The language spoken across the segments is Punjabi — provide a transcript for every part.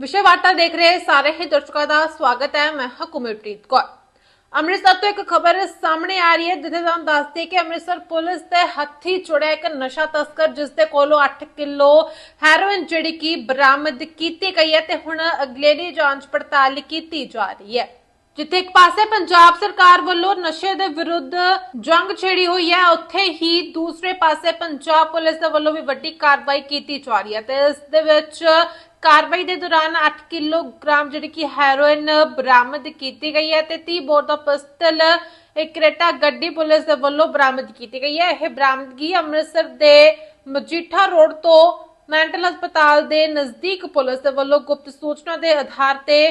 ਵਿਸ਼ੇ ਵਾਰਤਾ ਦੇਖ ਰਹੇ ਸਾਰੇ ਹੀ ਦਰਸ਼ਕਾਂ ਦਾ ਸਵਾਗਤ ਹੈ। ਮੈਂ ਹਾਂ ਕੌਰ। ਅੰਮ੍ਰਿਤਸਰ ਤੋਂ ਇੱਕ ਖਬਰ ਸਾਹਮਣੇ ਆ ਰਹੀ ਹੈ। ਜਿੱਥੇ ਤੁਹਾਨੂੰ ਦੱਸਦੇ ਕਿ ਅੰਮ੍ਰਿਤਸਰ ਪੁਲਿਸ ਦੇ ਹੱਥੀ ਚੁੜਿਆ ਇੱਕ ਨਸ਼ਾ ਤਸਕਰ, ਜਿਸ ਦੇ ਕੋਲੋਂ 8 ਕਿਲੋ ਹੈਰੋਇਨ ਜਿਹੜੀ ਕਿ ਬਰਾਮਦ ਕੀਤੀ ਗਈ ਹੈ ਤੇ ਹੁਣ ਅਗਲੇਰੀ ਜਾਂਚ ਪੜਤਾਲ ਕੀਤੀ ਜਾ ਰਹੀ ਹੈ। ਜਿੱਥੇ ਇੱਕ ਪਾਸੇ ਪੰਜਾਬ ਸਰਕਾਰ ਵੱਲੋਂ ਨਸ਼ੇ ਦੇ ਵਿਰੁੱਧ ਜੰਗ ਛੇੜੀ ਹੋਈ ਹੈ, ਉੱਥੇ ਹੀ ਦੂਸਰੇ ਪਾਸੇ ਪੰਜਾਬ ਪੁਲਿਸ ਦੇ ਵੱਲੋਂ ਵੀ ਵੱਡੀ ਕਾਰਵਾਈ ਕੀਤੀ ਜਾ ਰਹੀ ਹੈ ਤੇ ਇਸ ਦੇ ਵਿੱਚ ਕਾਰਵਾਈ ਦੇ ਦੌਰਾਨ 8 ਕਿਲੋਗ੍ਰਾਮ ਜਿਹੜੀ ਕਿ ਹੈਰੋਇਨ ਬਰਾਮਦ ਕੀਤੀ ਗਈ ਹੈ ਤੇ 30 ਬੋਰ ਦਾ ਪਿਸਤਲ, ਇੱਕ ਕਰੇਟਾ ਗੱਡੀ ਪੁਲਿਸ ਦੇ ਵੱਲੋਂ ਬਰਾਮਦ ਕੀਤੀ ਗਈ ਹੈ। ਇਹ ਬਰਾਮਦਗੀ ਅੰਮ੍ਰਿਤਸਰ ਦੇ ਮਜੀਠਾ ਰੋਡ ਤੋਂ ਮੈਂਟਲ ਹਸਪਤਾਲ ਦੇ ਨਜ਼ਦੀਕ ਪੁਲਿਸ ਦੇ ਵੱਲੋਂ ਗੁਪਤ ਸੂਚਨਾ ਦੇ ਆਧਾਰ ਤੇ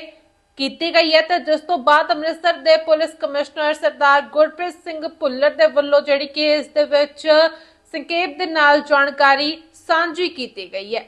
ਕੀਤੀ ਗਈ ਹੈ ਤੇ ਜਿਸ ਤੋਂ ਬਾਅਦ ਅੰਮ੍ਰਿਤਸਰ ਦੇ ਪੁਲਿਸ ਕਮਿਸ਼ਨਰ ਸਰਦਾਰ ਗੁਰਪ੍ਰੀਤ ਸਿੰਘ ਭੁੱਲਰ ਦੇ ਵੱਲੋਂ ਜਿਹੜੀ ਕਿ ਇਸ ਦੇ ਵਿੱਚ ਸੰਖੇਪ ਦੇ ਨਾਲ ਜਾਣਕਾਰੀ ਸਾਂਝੀ ਕੀਤੀ ਗਈ ਹੈ।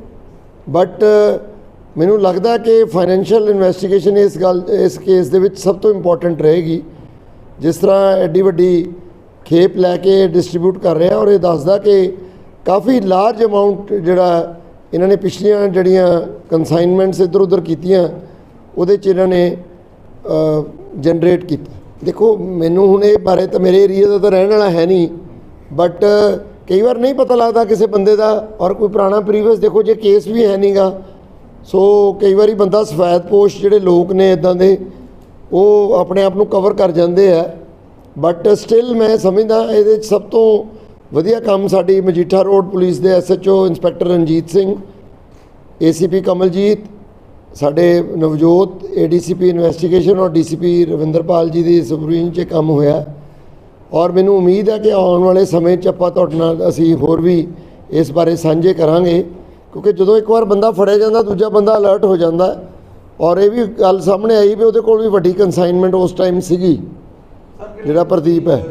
ਬਟ uh, ਮੈਨੂੰ ਲੱਗਦਾ ਕਿ ਫਾਈਨੈਂਸ਼ੀਅਲ ਇਨਵੈਸਟੀਗੇਸ਼ਨ ਇਸ ਗੱਲ, ਇਸ ਕੇਸ ਦੇ ਵਿੱਚ ਸਭ ਤੋਂ ਇੰਪੋਰਟੈਂਟ ਰਹੇਗੀ। ਜਿਸ ਤਰ੍ਹਾਂ ਐਡੀ ਵੱਡੀ ਖੇਪ ਲੈ ਕੇ ਡਿਸਟ੍ਰੀਬਿਊਟ ਕਰ ਰਿਹਾ ਔਰ ਇਹ ਦੱਸਦਾ ਕਿ ਕਾਫੀ ਲਾਰਜ ਅਮਾਉਂਟ ਜਿਹੜਾ ਇਹਨਾਂ ਨੇ ਪਿਛਲੀਆਂ ਜਿਹੜੀਆਂ ਕਨਸਾਈਨਮੈਂਟਸ ਇੱਧਰ ਉੱਧਰ ਕੀਤੀਆਂ, ਉਹਦੇ 'ਚ ਇਹਨਾਂ ਨੇ ਜਨਰੇਟ ਕੀਤਾ। ਦੇਖੋ, ਮੈਨੂੰ ਹੁਣ ਇਹ ਬਾਰੇ ਤਾਂ ਮੇਰੇ ਏਰੀਆ ਦਾ ਤਾਂ ਰਹਿਣ ਵਾਲਾ ਹੈ ਨਹੀਂ ਬਟ ਕਈ ਵਾਰ ਨਹੀਂ ਪਤਾ ਲੱਗਦਾ ਕਿਸੇ ਬੰਦੇ ਦਾ ਔਰ ਕੋਈ ਪੁਰਾਣਾ ਪ੍ਰੀਵੀਅਸ ਦੇਖੋ ਜੇ ਕੇਸ ਵੀ ਹੈ ਨਹੀਂਗਾ ਸੋ ਕਈ ਵਾਰੀ ਬੰਦਾ ਸਫੈਦ ਪੋਸ਼ ਜਿਹੜੇ ਲੋਕ ਨੇ ਇਦਾਂ ਦੇ, ਉਹ ਆਪਣੇ ਆਪ ਨੂੰ ਕਵਰ ਕਰ ਜਾਂਦੇ ਆ। ਬਟ ਸਟਿਲ ਮੈਂ ਸਮਝਦਾ ਇਹਦੇ 'ਚ ਸਭ ਤੋਂ ਵਧੀਆ ਕੰਮ ਸਾਡੀ ਮਜੀਠਾ ਰੋਡ ਪੁਲਿਸ ਦੇ SHO inspector Ranjit Singh ACP Kamaljit, ਸਾਡੇ ਨਵਜੋਤ ਏਡੀਸੀਪੀ ਇਨਵੈਸਟੀਗੇਸ਼ਨ ਔਰ ਡੀਸੀਪੀ ਰਵਿੰਦਰਪਾਲ ਜੀ ਦੀ ਸੁਪਰਵਿਜ਼ਨ 'ਚ ਕੰਮ ਹੋਇਆ। ਔਰ ਮੈਨੂੰ ਉਮੀਦ ਹੈ ਕਿ ਆਉਣ ਵਾਲੇ ਸਮੇਂ 'ਚ ਆਪਾਂ ਤੁਹਾਡੇ ਨਾਲ ਅਸੀਂ ਹੋਰ ਵੀ ਇਸ ਬਾਰੇ ਸਾਂਝੇ ਕਰਾਂਗੇ, ਕਿਉਂਕਿ ਜਦੋਂ ਇੱਕ ਵਾਰ ਬੰਦਾ ਫੜਿਆ ਜਾਂਦਾ, ਦੂਜਾ ਬੰਦਾ ਅਲਰਟ ਹੋ ਜਾਂਦਾ ਔਰ ਇਹ ਵੀ ਗੱਲ ਸਾਹਮਣੇ ਆਈ ਵੀ ਉਹਦੇ ਕੋਲ ਵੀ ਵੱਡੀ ਕਨਸਾਈਨਮੈਂਟ ਉਸ ਟਾਈਮ ਸੀਗੀ, ਜਿਹੜਾ ਪ੍ਰਦੀਪ ਹੈ।